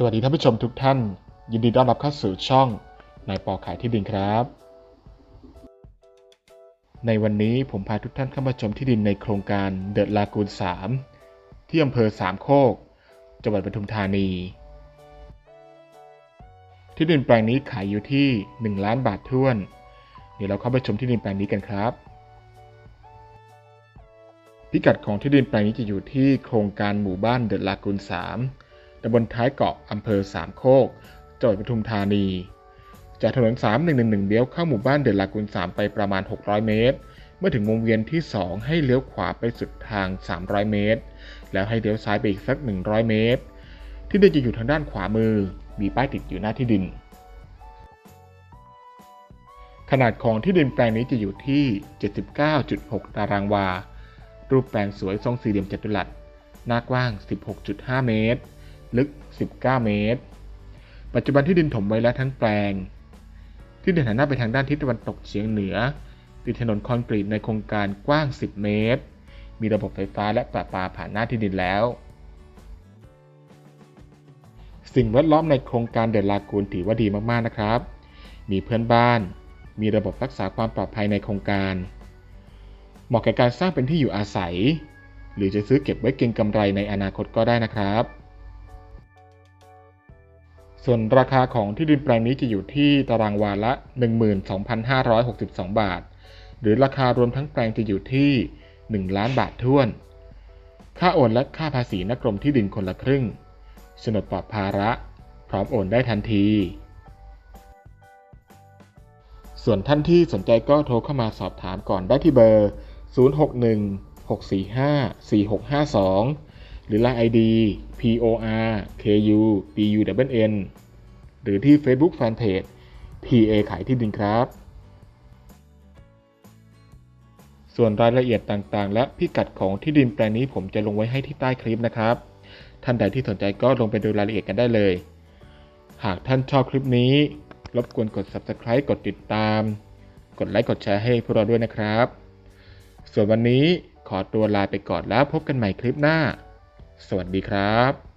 สวัสดีท่านผู้ชมทุกท่าน ยินดีต้อนรับเข้าสู่ช่องนายปอขายที่ดินครับ ในวันนี้ผมพาทุกท่านเข้ามาชมที่ดินในโครงการเดอะลากูน3ที่อำเภอสามโคก จังหวัดปทุมธานี ที่ดินแปลงนี้ขายอยู่ที่ 1 ล้านบาทท้วน เดี๋ยวเราเข้าไปชมที่ดินแปลงนี้กันครับ พิกัดของที่ดินแปลงนี้จะอยู่ที่โครงการหมู่บ้านเดอะลากูน3 ตำบลท้ายเกาะอำเภอสามโคก จังหวัดปทุมธานี จากถนน 3111 เลี้ยวเข้าหมู่บ้านเดอะลากูน3ไปประมาณ 600 เมตร เมื่อถึงวงเวียนที่ 2 ให้เลี้ยวขวาไปสุดทาง 300 เมตร แล้วให้เลี้ยวซ้ายไปอีกสัก 100 เมตร ที่ดินจะอยู่ทางด้านขวามือ มีป้ายติดอยู่หน้าที่ดิน ขนาดของที่ดินแปลงนี้จะอยู่ที่ 79.6 ตารางวา รูปแปลงสวยทรงสี่เหลี่ยมจัตุรัสหน้ากว้าง 16.5 เมตร ลึก 19 เมตร ปัจจุบันที่ดินถมไว้แล้วทั้งแปลง ที่ดินหันหน้าไปทางด้านทิศตะวันตกเฉียงเหนือ ติดถนนคอนกรีตในโครงการกว้าง 10 เมตร มีระบบไฟฟ้าและประปาผ่านหน้าที่ดินแล้ว สิ่งแวดล้อมในโครงการเดลากูนถือว่าดีมากๆนะครับ มีเพื่อนบ้าน มีระบบรักษาความปลอดภัยในโครงการ เหมาะแก่การสร้างเป็นที่อยู่อาศัย หรือจะซื้อเก็บไว้เก็งกำไรในอนาคตก็ได้นะครับ ส่วนราคาของที่ดินแปลงนี้จะอยู่ที่ตารางวาละ 12,562 บาท หรือราคารวมทั้งแปลงจะอยู่ที่ 1 ล้านบาทท้วน ค่าโอนและค่าภาษีนักกรมที่ดินคนละครึ่งโฉนดปลอดภาระ พร้อมโอนได้ทันที ส่วนท่านที่สนใจก็โทรเข้ามาสอบถามก่อนได้ที่เบอร์ 061 645 4652 หรือ Line ID POR KU BUNN หรือที่ Facebook Fanpage PA ขายที่ดินครับ ส่วนรายละเอียดต่างๆ และพิกัดของที่ดินแปลงนี้ผมจะลงไว้ให้ที่ใต้คลิปนะครับ ท่านใดที่สนใจก็ลงไปดูรายละเอียดกันได้เลย หากท่านชอบคลิปนี้ รบกวนกด Subscribe กดติดตาม กดไลค์กดแชร์ให้พวกเราด้วยนะครับ ส่วนวันนี้ขอตัวลาไปก่อนแล้วพบกันใหม่คลิปหน้า สวัสดีครับ